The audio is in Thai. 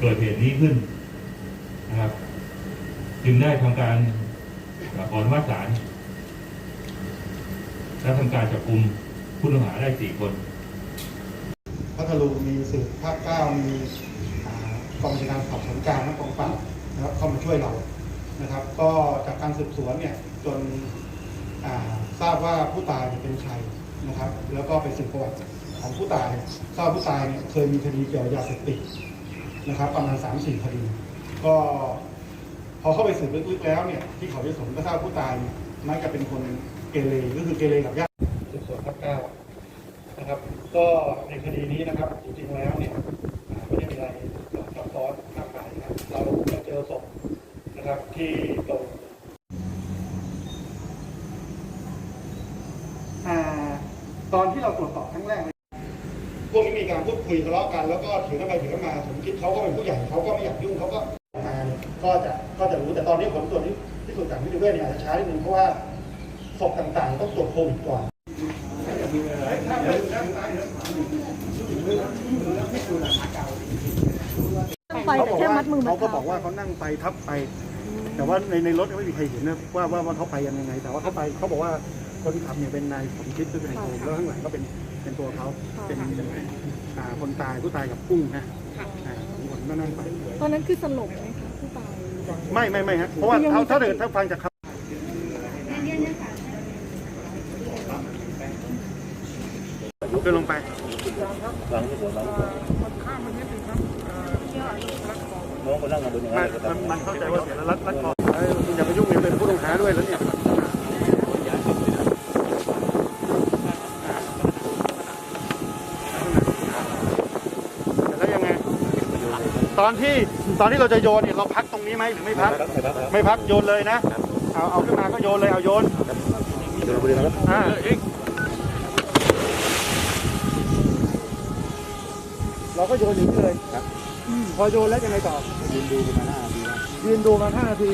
เกิดเหตุนี้ขึ้นนะครับ จึงได้ทำการขออนุมัติศาลและทำการจับกลุ่มผู้ต้องหาได้สี่คนพัทลุงมีสืบภาคเก้ามีกองบัญชาการสอบสวนกลางและกองปราบนะครับเข้ามาช่วยเรานะครับ ก็จากการสืบสวนเนี่ยจนทราบว่าผู้ตายเนี่ยเป็นใครนะครับ แล้วก็ไปสืบประวัติของผู้ตายทราบผู้ตายเนี่ยเคยมีคดีเกี่ยวกับยาเสพติด นะครับ ประมาณ3ามสี่คดี ก็พอเข้าไปสืบลึกๆแล้วเนี่ยที่เขาจะสมก็ทราบผู้ตายเนี่ยน่าจะเป็นคนเกเรก็คือเกเรกับญาติสืบสวนภาคเก้านะครับ ก็ในคดีนี้นะครับจริงๆแล้วเนี่ยอ่าไม่ได้มีอะไรซับซ้อนมากมายนะครับเราก็เจอศพนะครับที่ตรงอ่าตอนที่เราตรวจสอบครั้งแรกเนี่ยพวกนี้มีการ พูดคุยทะเลาะกันแล้วก็เถียงกันไปเถียงกันมาผมคิดเขาก็เป็นผู้ใหญ่เขาก็ไม่อยากยุ่งเขาก็มาเนี่ยก็จะก็จะรู้แต่ตอนนี้ผลตรวจที่ที่ตรวจจากนิติเวชเนี่ยอาจจะช้านิดนึงเพราะว่าศพต่างๆต้องตรวจโควิดก่อนตั้งไปแต่แค่มัดมือมัเขาดก็เท้าบอกว่าเขานั่งไปทับไป แต่ว่าในในรถไม่มีใครเห็นนะว่าว่าว่าเขาไปยังไง แต่ว่าเขาไปเขาบอกว่า คนขับเนี่ยเป็นนายสมคิดซึ่งเป็นนายโกงแล้วข้างหลังก็เป็นเป็นตัวเขาเป็นเป็นอ่าคนตายผู้ตายกับกุ้งนะอ่าสองคนก็นั่งไปตอนนั้นคือสลบไหมคะผู้ตาย ไม่ไม่ไม่ฮะเพราะว่ายังมีเขาถ้าสติเกิดถ้าฟังจากเขาเดินลงไปน้องคนนั่งมาบนอย่างมันั้นนเลยครับมันมันเข้าใจว่าเสียแล้วรัดรัดคอเอ้ยอย่าไปยุ่งอย่าเป็นผู้ต้องหาด้วยแล้วเนี่ยแล้วยังไง ตอนที่ตอนที่เราจะโยนเนี่ยเราพักตรงนี้ไหมหรือไม่พัก ไม่พักโยนเลยนะ เอาเอาขึ้นมาก็โยนเลยเอาโยนเดี๋ยวดูนะครับอ่าเราก็โยนอย่างนี้เลยอืมพอโยนแล้วยังไงต่อยืนดูประมาณห้านาทีนะยืนดูมาห้านาที